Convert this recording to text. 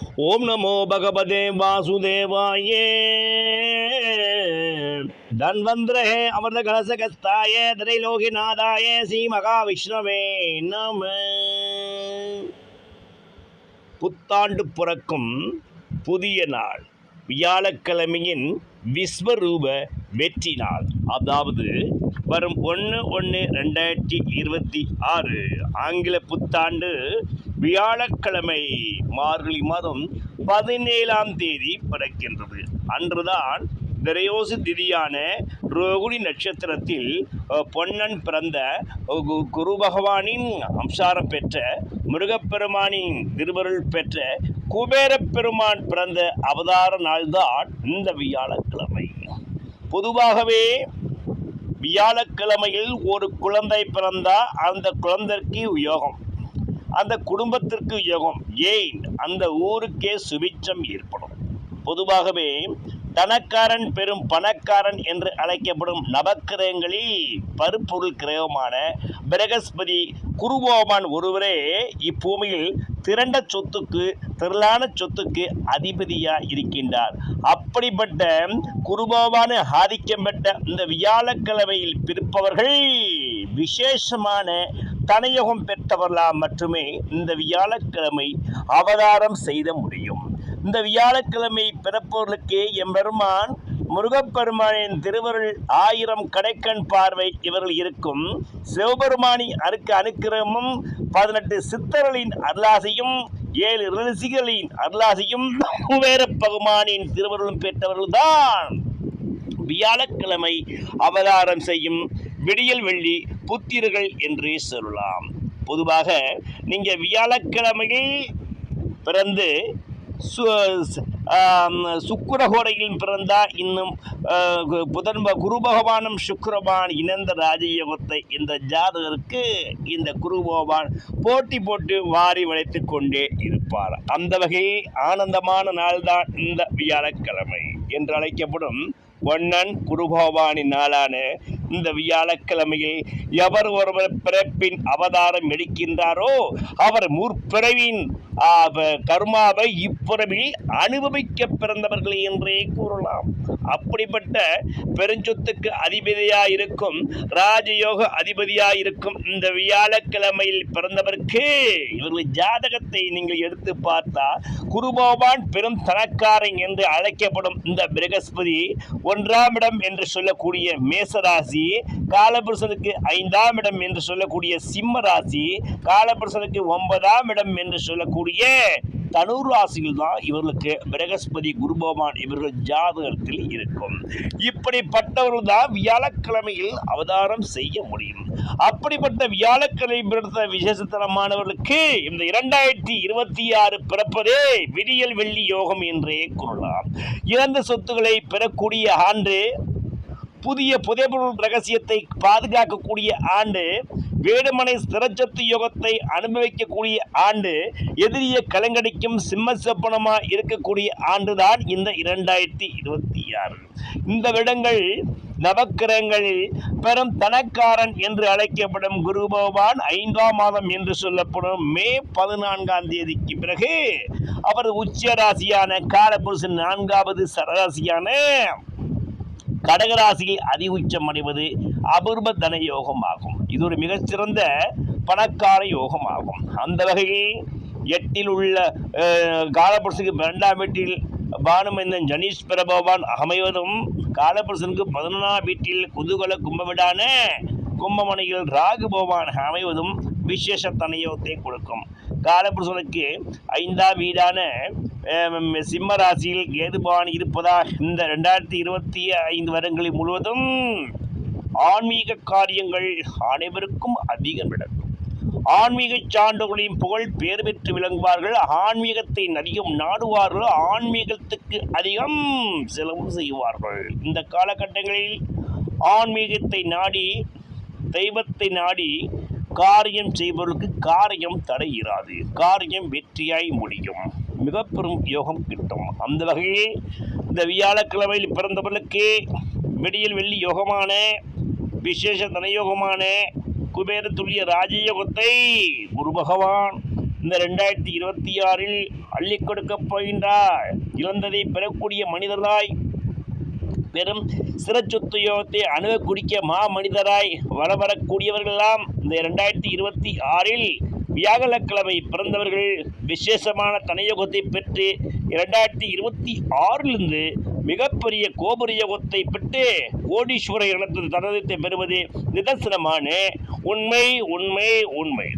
ஓம் நமோ பகவதே வாசுதேவாயே. தன்வந்திரே அமிர்த கலசகஸ்தாய திரைலோகிநாதாய ஸ்ரீ மகாவிஷ்ணவே நம. புத்தாண்டு பிறக்கும் புதிய நாள் வியாழக்கிழமையின் விஸ்வரூப வெற்றி நாள். அதாவது வரும் ஒன்று ஒன்று ரெண்டாயிரத்தி இருபத்தி ஆறு ஆங்கில புத்தாண்டு வியாழக்கிழமை மார்கழி மாதம் பதினேழாம் தேதி பிறக்கின்றது. அன்றுதான் திரையோசு திதியான ரோகிணி நட்சத்திரத்தில் பொன்னன் பிறந்த கு- குரு பகவானின் அம்சாரம் பெற்ற முருகப்பெருமானின் திருவருள் பெற்ற குபேரப்பெருமான் பிறந்த அவதார நாள்தான் இந்த வியாழக்கிழமை. பொதுவாகவே வியாழக்கிழமையில் ஒரு குழந்தை பிறந்தா அந்த குழந்தைக்கு யோகம். அந்த குடும்பத்திற்கு யோகம். ஏன்? அந்த ஊருக்கே சுபிச்சம் ஏற்படும். பொதுவாகவே தனக்காரன் பெரும் பணக்காரன் என்று அழைக்கப்படும் நவக்கிரகங்களில் பருப்பொருள் கிரகமான பிரகஸ்பதி குருபோமான் ஒருவரே இப்பூமியில் திரண்ட சொத்துக்கு திரளான சொத்துக்கு அதிபதியாக இருக்கின்றார். அப்படிப்பட்ட குருபோவான ஆதிக்கம் பெற்ற இந்த வியாழக்கிழமையில் பிறப்பவர்கள் விசேஷமான தனயோகம் பெற்றவர்களால் மட்டுமே இந்த வியாழக்கிழமை அவதாரம் செய்த முடியும். இந்த வியாழக்கிழமை பிறப்பவர்களுக்கு எம்பெருமான் முருகப்பெருமானின் திருவருள் ஆயிரம் கடைக்கண் பார்வை இவர்கள் இருக்கும். சிவபெருமானி அருக்கு அனுக்கிரமும் பதினெட்டு சித்தர்களின் அருளாசையும் ஏழு ரிஷிகளின் அருளாசையும் வேற பகுமானின் திருவருளும் பெற்றவர்கள்தான். வியாழக்கிழமை அவதாரம் செய்யும். விடியல் வெள்ளி புத்திரர்கள் என்றே சொல்லலாம். பொதுவாக நீங்கள் வியாழக்கிழமையில் பிறந்து சு ச- பிறந்தால் பிறந்தா இன்னும் கு- புதன் குரு பகவானும் சுக்கரபான் இணைந்த ராஜயோகத்தை இந்த ஜாதகருக்கு இந்த குரு பகவான் போட்டி போட்டு வாரி வளைத்து கொண்டே இருப்பார். அந்த வகையில் ஆனந்தமான நாள்தான் இந்த வியாழக்கிழமை என்று அழைக்கப்படும் பொன்னன் குருபகவானின் நாளான இந்த வியாழக்கிழமையில் எவர் ஒருவர் பிறப்பின் அவதாரம் எடுக்கின்றாரோ அவர் முற்பிறவின் கர்மாவை இப்பிறவில் அனுபவிக்க பிறந்தவர்கள் என்றே கூறலாம். அப்படிப்பட்ட பெருஞ்சொத்துக்கு அதிபதியாக இருக்கும் ராஜயோக அதிபதியாக இருக்கும் இந்த வியாழக்கிழமையில் பிறந்தவருக்கு இவர்கள் ஜாதகத்தை நீங்கள் எடுத்து பார்த்தா குருபகவான் பெரும் தனக்காரன் என்று அழைக்கப்படும் இந்த பிரகஸ்பதி ஒன்றாம் இடம் என்று சொல்லக்கூடிய மேசராசி காலபுருஷனுக்கு ஐந்தாம் இடம் என்று சொல்லக்கூடிய சிம்ம ராசி காலபுருஷனுக்கு ஒன்பதாம் இடம் என்று சொல்லக்கூடிய தனுர் ராசியில் தான் இவர்களுக்கு பிரகஸ்பதி குருபகவான் இவர்கள் ஜாதகத்தில் இருக்கும். இப்படிப்பட்டவர்கள் தான் வியாழக்கிழமையில் அவதாரம் செய்ய முடியும். அப்படிப்பட்ட வியாழக்கிழமை பிறந்த விசேஷத்தனமானவர்களுக்கு இந்த இரண்டாயிரத்தி இருபத்தி ஆறு பிறப்பதே விடியல் வெள்ளி யோகம் என்றே கூறலாம். இறந்த சொத்துக்களை பெறக்கூடிய ஆண்டு புதிய புதைபொருள் ரகசியத்தை பாதுகாக்கக்கூடிய ஆண்டு வேடுமனை ஸ்திரச்சத்து யோகத்தை அனுபவிக்கக்கூடிய ஆண்டு எதிரிய கலங்கடிக்கும் சிம்ம செப்பனமாக இருக்கக்கூடிய ஆண்டுதான் இந்த இரண்டாயிரத்தி இருபத்தி ஆறு. இந்த விடங்கள் நவக்கிரகங்களில் பெரும் தனக்காரன் என்று அழைக்கப்படும் குரு பகவான் ஐந்தாம் மாதம் என்று சொல்லப்படும் மே பதினான்காம் தேதிக்கு பிறகு அவர் உச்ச ராசியான காலபுருஷன் நான்காவது சரராசியான கடகராசியில் அதி உச்சம் அடைவது அபூர்வ தன யோகம் ஆகும் இது ஒரு மிகச்சிறந்த பணக்கார யோகம் ஆகும் அந்த வகையில் எட்டில் உள்ள காலபுருஷனுக்கு இரண்டாம் வீட்டில் பானுமந்தன் ஜனீஷ் பிரபவான் அமைவதும் காலபுருஷனுக்கு பதினொன்றாம் வீட்டில் குதூகல கும்பவிடான கும்பமணியில் ராகு பகவான் அமைவதும் விசேஷ தனயோகத்தை கொடுக்கும். காலபுருஷனுக்கு ஐந்தாம் வீடான சிம்ம ராசியில் கேது பவான் இருப்பதால் இந்த ரெண்டாயிரத்தி இருபத்தி ஐந்து வருடங்களில் முழுவதும் ஆன்மீக காரியங்கள் அனைவருக்கும் அதிகம் நடக்கும் ஆன்மீக சான்றுகளின் புகழ் பேர் பெற்று விளங்குவார்கள். ஆன்மீகத்தை அதிகம் நாடுவார்கள். ஆன்மீகத்துக்கு அதிகம் செலவு செய்வார்கள். இந்த காலகட்டங்களில் ஆன்மீகத்தை நாடி தெய்வத்தை நாடி காரியம் செய்பவர்களுக்கு காரியம் தடையிராது. காரியம் வெற்றியாய் முடியும். மிக பெரும் யோகம் கிட்டும். அந்த வகையில் இந்த வியாழக்கிழமையில் பிறந்தவர்களுக்கு வெடியில் வெள்ளி யோகமான விசேஷ தனயோகமான குபேர துல்லிய ராஜயோகத்தை குரு பகவான் இந்த ரெண்டாயிரத்தி இருபத்தி ஆறில் அள்ளி கொடுக்கப் போகின்றார். இழந்ததை பெறக்கூடிய மனிதராய் பெரும் சிறச்சொத்து யோகத்தை அணுக மா மனிதராய் வர வரக்கூடியவர்களெல்லாம் இந்த ரெண்டாயிரத்தி இருபத்தி ஆறில் வியாழக்கிழமை பிறந்தவர்கள். விசேஷமான தனயோகத்தை பெற்று இரண்டாயிரத்தி இருபத்தி ஆறிலிருந்து மிகப்பெரிய கோபுரிய ஒத்தை பெற்று கோடீஸ்வர இனத்தின் தரதத்தை பெறுவது நிதர்சனமான. உண்மை உண்மை உண்மை.